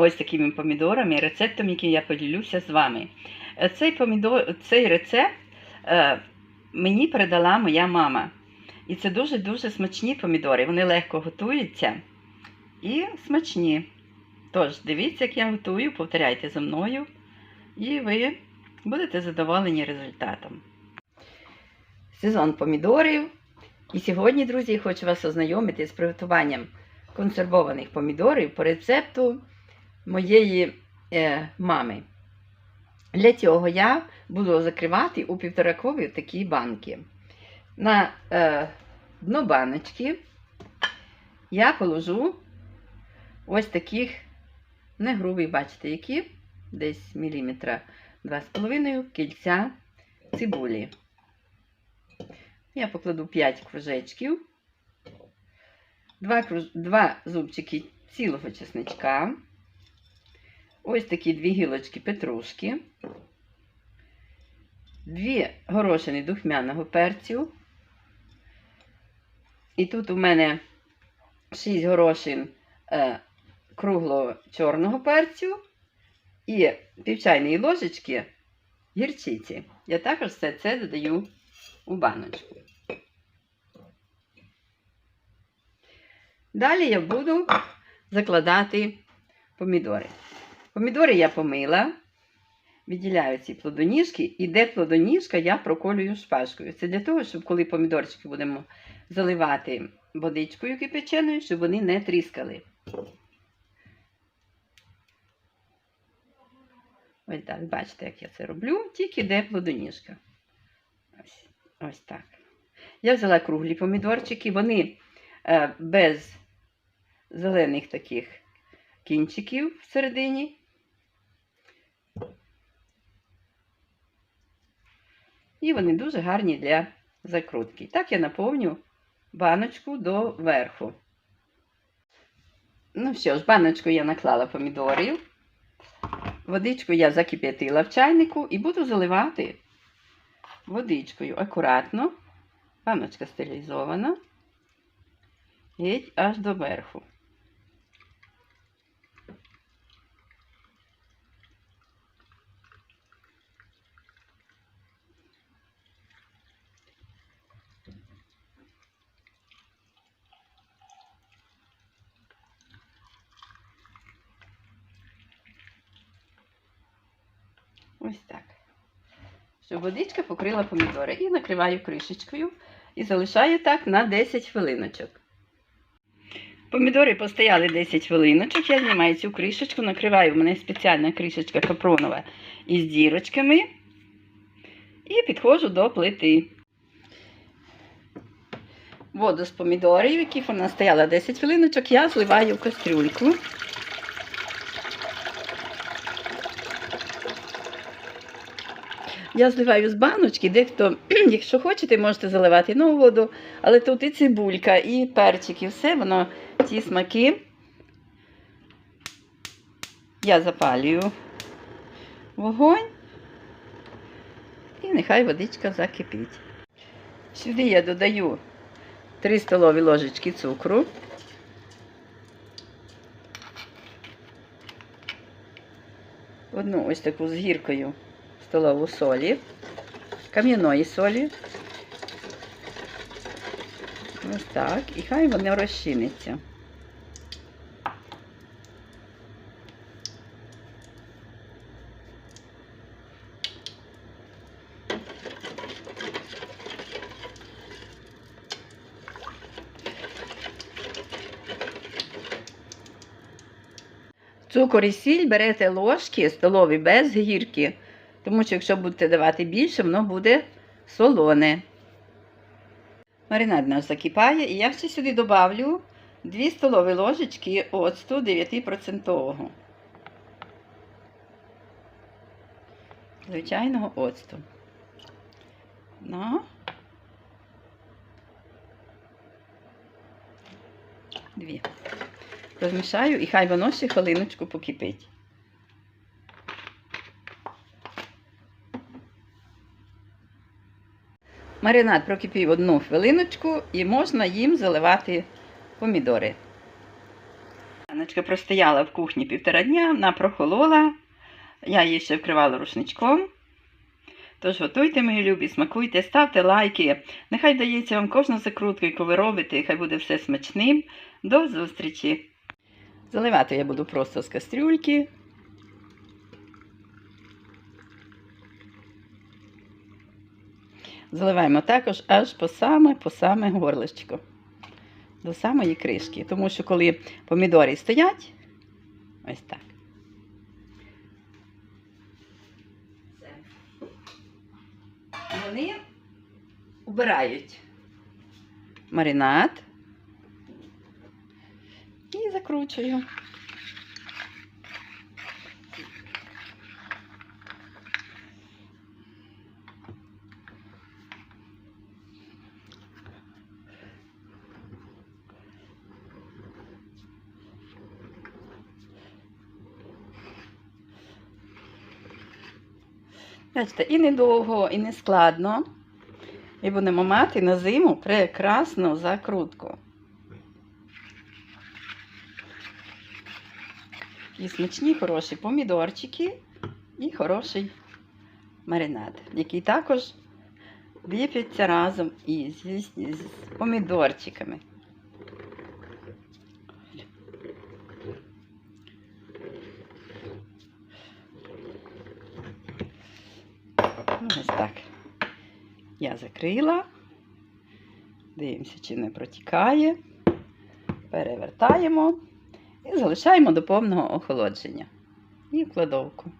ось такими помідорами, рецептом, який я поділюся з вами. Е, Цей, помідор, цей рецепт е, мені передала моя мама. І це дуже-дуже смачні помідори. Вони легко готуються і смачні. Тож, дивіться, як я готую, повторяйте за мною, і ви будете задоволені результатом. Сезон помідорів. І сьогодні, друзі, хочу вас ознайомити з приготуванням консервованих помідорів по рецепту моєї е, мами. Для цього я буду закривати у півторакові такі банки. На е, дно баночки я положу ось таких не грубих, бачите, які, десь міліметра 2,5 кільця цибулі. Я покладу 5 кружечків, 2, круж... 2 зубчики цілого чесничка, ось такі дві гілочки петрушки, дві горошини духмяного перцю. І тут у мене 6 горошин е, круглого чорного перцю і півчайної ложечки гірчиці. Я також все це додаю у баночку. Далі я буду закладати помідори. Помідори я помила, відділяю ці плодоніжки, і де плодоніжка я проколюю шпажкою. Це для того, щоб коли помідорчики будемо заливати водичкою кипяченою, щоб вони не тріскали. Ось так, бачите, як я це роблю, тільки де плодоніжка. Ось, ось так. Я взяла круглі помідорчики, вони е, без зелених таких кінчиків всередині. І вони дуже гарні для закрутки. Так я наповню баночку до верху. Ну що ж, баночку я наклала помідорів. Водичку я закип'ятила в чайнику і буду заливати водичкою акуратно. Баночка стерилізована. Геть аж до верху. Ось так. Щоб водичка покрила помідори. І накриваю кришечкою і залишаю так на 10 хвилиночок. Помідори постояли 10 хвилиночок. Я знімаю цю кришечку, накриваю. У мене спеціальна кришечка капронова із дірочками. І підходжу до плити. Воду з помідорів, яких вона стояла 10 хвилиночок, я зливаю в кастрюльку. Я зливаю з баночки, дехто, якщо хочете, можете заливати нову воду, але тут і цибулька, і перчик, і все, воно ті смаки. Я запалюю вогонь і нехай водичка закипить. Сюди я додаю 3 столові ложечки цукру. Одну ось таку з гіркою столову солі, кам'яної солі. Ось так. І хай воно розчиниться. Цукор і сіль берете ложки столові без гірки. Тому що якщо будете давати більше, воно буде солоне. Маринад наш закипає, і я ще сюди додавлю 2 столові ложечки оцту 9%. Звичайного оцту. Ну. Дві. Розмішаю і хай воно ще хвилиночку покипить. Маринад прокипів одну хвилиночку і можна їм заливати помідори. Баночка простояла в кухні півтора дня, вона прохолола. Я її ще вкривала рушничком. Тож готуйте, мої любі, смакуйте, ставте лайки. Нехай дається вам кожна закрутка, яку ви робите, хай буде все смачним. До зустрічі! Заливати я буду просто з кастрюльки. Заливаємо також аж по саме, по саме горлишко. До самої кришки. Тому що коли помідори стоять, ось так. Вони убирають маринад і закручую. Бачите, і недовго, і не складно. І будемо мати на зиму прекрасну закрутку. І смачні хороші помідорчики і хороший маринад, який також ліпиться разом із, із, із помідорчиками. Ну, ось так. Я закрила. Дивимося, чи не протікає. Перевертаємо і залишаємо до повного охолодження. І в кладовку.